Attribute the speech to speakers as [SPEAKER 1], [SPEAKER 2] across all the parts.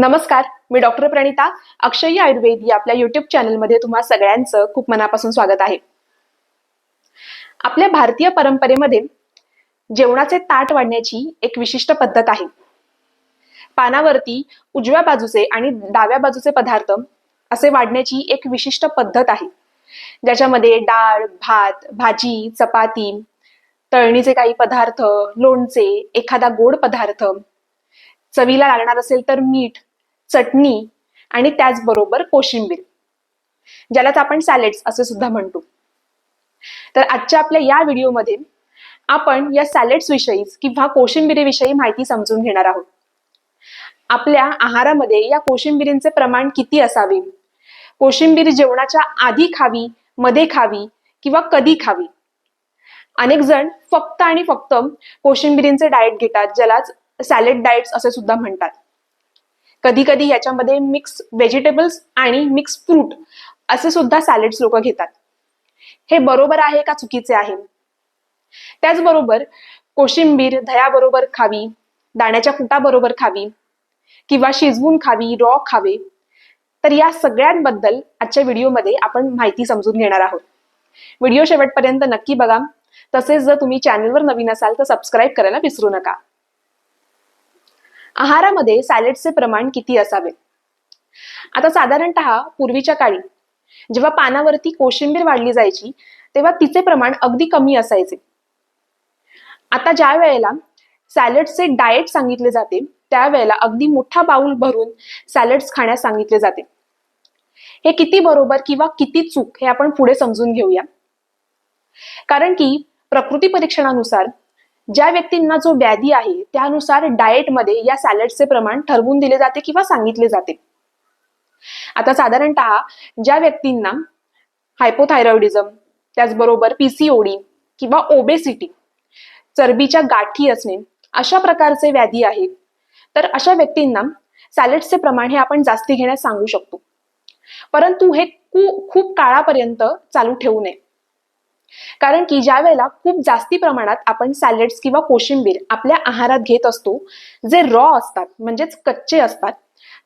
[SPEAKER 1] नमस्कार मी डॉक्टर प्रणिता अक्षयी आयुर्वेद या आपल्या युट्यूब चॅनलमध्ये तुम्हा सगळ्यांचं खूप मनापासून स्वागत आहे. आपल्या भारतीय परंपरेमध्ये जेवणाचे ताट वाढण्याची एक विशिष्ट पद्धत आहे. पानावरती उजव्या बाजूचे आणि डाव्या बाजूचे पदार्थ असे वाढण्याची एक विशिष्ट पद्धत आहे. ज्याच्यामध्ये डाळ भात भाजी चपाती तळणीचे काही पदार्थ लोणचे एखादा गोड पदार्थ चवीला लागणार असेल तर मीठ चटणी आणि त्याचबरोबर कोशिंबीर ज्यालाच आपण सॅलेड्स असे सुद्धा म्हणतो. तर आजच्या आपल्या या व्हिडिओमध्ये आपण या सॅलेड्स विषयी किंवा कोशिंबिरीविषयी माहिती समजून घेणार आहोत. आपल्या आहारामध्ये या कोशिंबिरींचे प्रमाण किती असावे? कोशिंबीर जेवणाच्या आधी खावी मध्ये खावी किंवा कधी खावी? अनेक जण फक्त आणि फक्त कोशिंबिरींचे डाएट घेतात ज्यालाच सॅलेड डाएट्स असे सुद्धा म्हणतात. कधी कधी याच्यामध्ये मिक्स व्हेजिटेबल्स आणि मिक्स फ्रूट असे सुद्धा सॅलेड्स लोक घेतात. हे बरोबर आहे का चुकीचे आहे? त्याचबरोबर कोशिंबीर दह्याबरोबर खावी दाण्याच्या कुटाबरोबर खावी किंवा शिजवून खावी रॉ खावे तर या सगळ्यांबद्दल आजच्या व्हिडिओमध्ये आपण माहिती समजून घेणार आहोत. व्हिडिओ शेवटपर्यंत नक्की बघा. तसेच जर तुम्ही चॅनलवर नवीन असाल तर सबस्क्राईब करायला विसरू नका. आहारामध्ये सॅलेडचे प्रमाण किती असावे? आता साधारणत पूर्वीच्या काळी जेव्हा पानावरती कोशिंबीर वाढली जायची तेव्हा तिचे प्रमाण अगदी कमी असायचे. आता ज्या वेळेला सॅलडचे डाएट सांगितले जाते त्यावेळेला अगदी मोठा बाउल भरून सॅलड्स खाण्यास सांगितले जाते. हे किती बरोबर किंवा किती चूक हे आपण पुढे समजून घेऊया. कारण की प्रकृती परीक्षणानुसार ज्या व्यक्तींना जो व्याधी आहे त्यानुसार डाएटमध्ये या सॅलडचे प्रमाण ठरवून दिले जाते किंवा सांगितले जाते. आता साधारणत ज्या व्यक्तींना हायपोथायरॉइडिझम त्याचबरोबर पीसीओडी किंवा ओबेसिटी चरबीच्या गाठी असणे अशा प्रकारचे व्याधी आहेत तर अशा व्यक्तींना सॅलडचे प्रमाण हे आपण जास्ती घेण्यास सांगू शकतो. परंतु हे खूप काळापर्यंत चालू ठेवू नये. कारण की ज्या वेळेला खूप जास्ती प्रमाणात आपण सॅलेड्स किंवा कोशिंबीर आपल्या आहारात घेत असतो जे रॉ असतात म्हणजेच कच्चे असतात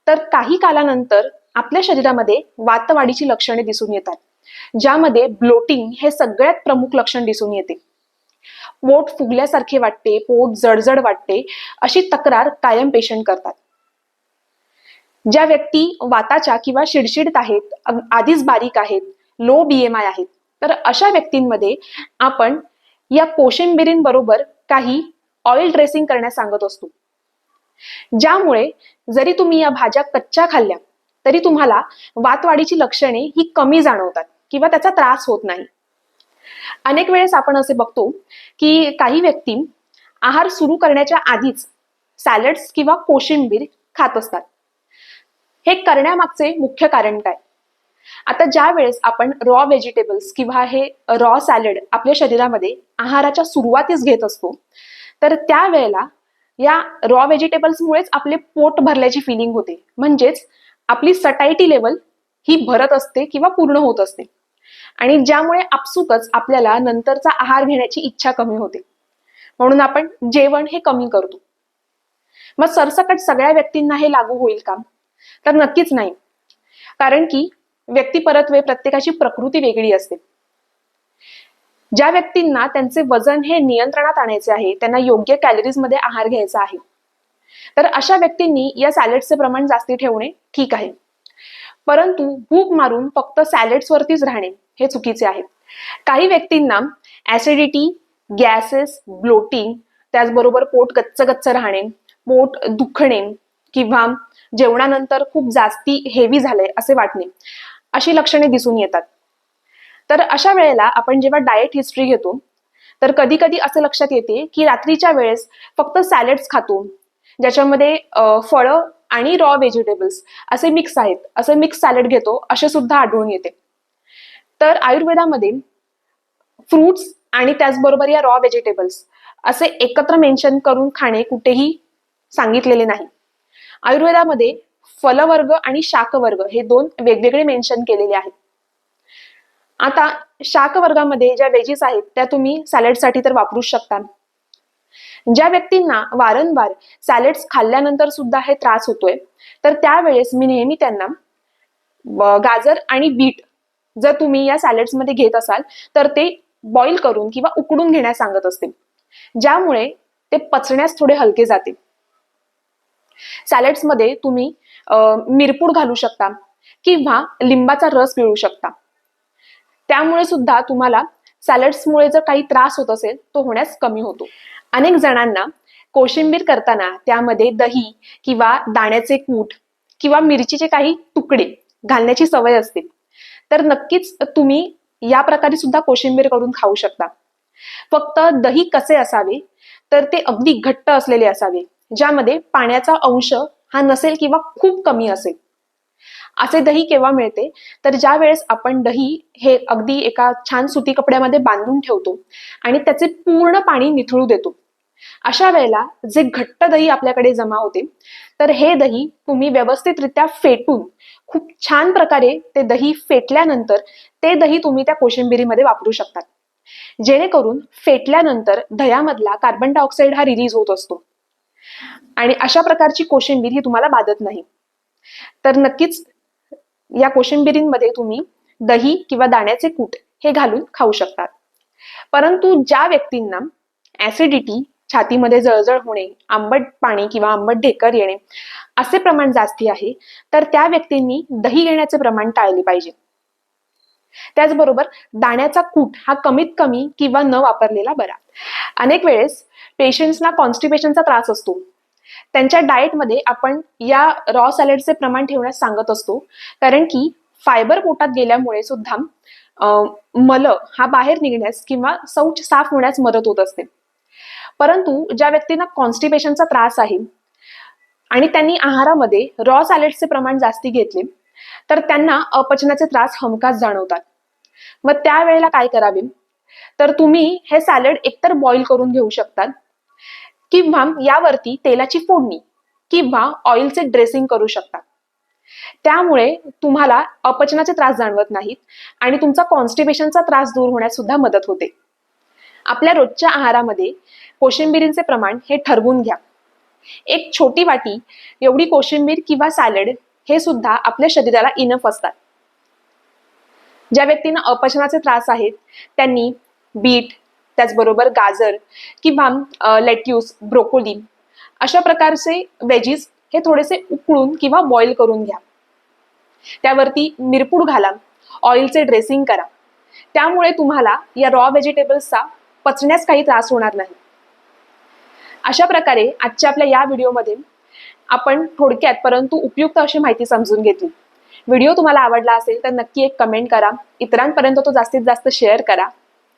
[SPEAKER 1] तर काही कालानंतर आपल्या शरीरामध्ये वातवाढीची लक्षणे दिसून येतात ज्यामध्ये ब्लोटिंग हे सगळ्यात प्रमुख लक्षण दिसून येते. पोट फुगल्यासारखे वाटते पोट जडजड वाटते अशी तक्रार कायम पेशंट करतात. ज्या व्यक्ती वाताच्या किंवा शिडशिडत आहेत आधीच बारीक आहेत लो बीएमआय आहेत तर अशा व्यक्तींमध्ये आपण या कोशिंबिरींबरोबर काही ऑइल ड्रेसिंग करण्यास सांगत असतो. ज्यामुळे जरी तुम्ही या भाज्या कच्च्या खाल्ल्या तरी तुम्हाला वातवाढीची लक्षणे ही कमी जाणवतात किंवा त्याचा त्रास होत नाही. अनेक वेळेस आपण असे बघतो की काही व्यक्ती आहार सुरू करण्याच्या आधीच सॅलड्स किंवा कोशिंबीर खात असतात. हे करण्यामागचे मुख्य कारण काय? आता ज्या वेळेस आपण रॉ व्हेजिटेबल्स किंवा हे रॉ सॅलड आपल्या शरीरामध्ये आहाराच्या सुरुवातीस घेत असतो तर त्यावेळेला या रॉ व्हेजिटेबल्समुळेच आपले पोट भरल्याची फिलिंग होते. म्हणजेच आपली सटायटी लेवल ही भरत असते किंवा पूर्ण होत असते. आणि ज्यामुळे आपसुकच आपल्याला नंतरचा आहार घेण्याची इच्छा कमी होते. म्हणून आपण जेवण हे कमी करतो. मग सरसकट सगळ्या व्यक्तींना हे लागू होईल का? तर नक्कीच नाही. कारण की व्यक्ती परत्वे प्रत्येकाची प्रकृती वेगळी असते. ज्या व्यक्तींना त्यांचे वजन हे नियंत्रणात आणायचे आहे त्यांना योग्य कॅलरीजमध्ये आहार घ्यायचा आहे. तर अशा व्यक्तींनी या सॅलेड्सचे प्रमाण जास्ती ठेवणे ठीक आहे. परंतु भूक मारून फक्त सॅलेड्स वरतीच राहणे हे चुकीचे आहे. काही व्यक्तींना ऍसिडिटी गॅसेस ब्लोटिंग त्याचबरोबर पोट गच्च गच्च राहणे पोट दुखणे किंवा जेवणानंतर खूप जास्ती हेवी झाले असे वाटणे. अशी लक्षणे दिसून येतात. तर अशा वेळेला आपण जेव्हा डाएट हिस्ट्री घेतो तर कधी कधी असं लक्षात येते की रात्रीच्या वेळेस फक्त सॅलेड्स खातो. ज्याच्यामध्ये फळं आणि रॉ व्हेजिटेबल्स असे मिक्स आहेत. असे मिक्स सॅलेड घेतो असे सुद्धा आढळून येते. तर आयुर्वेदामध्ये फ्रूट्स आणि त्याचबरोबर या रॉ व्हेजिटेबल्स असे एकत्र मेन्शन करून खाणे कुठेही सांगितलेले नाही. आयुर्वेदामध्ये फलवर्ग आणि शाकवर्ग हे दोन वेगवेगळे मेन्शन केलेले आहेत. आता शाक वर्गामध्ये ज्या वेजीस आहेत त्या तुम्ही सॅलेडसाठी तर वापरू शकता. ज्या व्यक्तींना वारंवार सॅलेड्स खाल्ल्यानंतर सुद्धा हे त्रास होतोय तर त्यावेळेस मी नेहमी त्यांना गाजर आणि बीट जर तुम्ही या सॅलेड्समध्ये घेत असाल तर ते बॉईल करून किंवा उकडून घेण्यास सांगत असते ज्यामुळे ते पचण्यास थोडे हलके जाते सॅलेड्समध्ये तुम्ही मिरपूड घालू शकता किंवा लिंबाचा रस पिळू शकता. त्यामुळे सुद्धा तुम्हाला सॅलड्समुळे जर काही त्रास होत असेल तो होण्यास कमी होतो. अनेक जणांना कोशिंबीर करताना त्यामध्ये दही किंवा दाण्याचे कूट किंवा मिरचीचे काही तुकडे घालण्याची सवय असते. तर नक्कीच तुम्ही या प्रकारे सुद्धा कोशिंबीर करून खाऊ शकता. फक्त दही कसे असावे? तर ते अगदी घट्ट असलेले असावे ज्यामध्ये पाण्याचा अंश हा नसेल किंवा खूप कमी असेल. असे दही केव्हा मिळते? तर ज्या वेळेस आपण दही हे अगदी एका छान सुती कपड्यामध्ये बांधून ठेवतो आणि त्याचे पूर्ण पाणी निथळू देतो. अशा वेळेला जे घट्ट दही आपल्याकडे जमा होते तर हे दही तुम्ही व्यवस्थितरित्या फेटून खूप छान प्रकारे ते दही फेटल्यानंतर ते दही तुम्ही त्या कोशिंबिरीमध्ये वापरू शकतात. जेणेकरून फेटल्यानंतर दह्यामधला कार्बन डायऑक्साईड हा रिलीज होत असतो. आणि अशा प्रकारची कोशिंबीर ही तुम्हाला बाधत नाही. तर नक्कीच या कोशिंबिरींमध्ये तुम्ही दही किंवा दाण्याचे कूट हे घालून खाऊ शकतात. परंतु ज्या व्यक्तींना ऍसिडिटी छातीमध्ये जळजळ होणे आंबट पाणी किंवा आंबट ढेकर येणे असे प्रमाण जास्ती आहे तर त्या व्यक्तींनी दही घेण्याचे प्रमाण टाळले पाहिजे. त्याचबरोबर दाण्याचा कूट हा कमीत कमी किंवा न वापरलेला बरा. अनेक वेळेस पेशंट्सना कॉन्स्टिपेशनचा त्रास असतो. त्यांच्या डाएटमध्ये आपण या रॉ सॅलेडचे प्रमाण ठेवण्यास सांगत असतो. कारण की फायबर पोटात गेल्यामुळे सुद्धा मल हा बाहेर निघण्यास किंवा शौच साफ होण्यास मदत होत असते. परंतु ज्या व्यक्तींना कॉन्स्टिपेशनचा त्रास आहे आणि त्यांनी आहारामध्ये रॉ सॅलेडचे प्रमाण जास्ती घेतले तर त्यांना अपचनाचे त्रास हमखास जाणवतात. मग त्यावेळेला काय करावे? तर तुम्ही हे सॅलड एकतर बॉईल करून घेऊ शकतात. किंवा यावरती तेलाची फोडणी किंवा ऑइलचे ड्रेसिंग करू शकता. त्यामुळे तुम्हाला अपचनाचे त्रास जाणवत नाहीत आणि तुमचा कॉन्स्टिपेशनचा त्रास दूर होण्यास सुद्धा मदत होते. आपल्या रोजच्या आहारामध्ये कोशिंबिरींचे प्रमाण हे ठरवून घ्या. एक छोटी वाटी एवढी कोशिंबीर किंवा सॅलड हे सुद्धा आपल्या शरीराला इनफ असतात. ज्या व्यक्तींना अपचनाचे त्रास आहेत त्यांनी बीट त्याचबरोबर गाजर किंवा लेट्यूस ब्रोकोली अशा प्रकारचे वेजीस हे थोडेसे उकळून किंवा बॉईल करून घ्या. त्यावरती मिरपूड घाला ऑइलचे ड्रेसिंग करा. त्यामुळे तुम्हाला या रॉ व्हेजिटेबल्सचा पचण्यास काही त्रास होणार नाही. अशा प्रकारे आजच्या आपल्या या व्हिडिओमध्ये आपण थोडक्यात परंतु उपयुक्त अशी माहिती समजून घेतली. व्हिडिओ तुम्हाला आवडला असेल तर नक्की एक कमेंट करा. इतरांपर्यंत तो जास्तीत जास्त शेअर करा.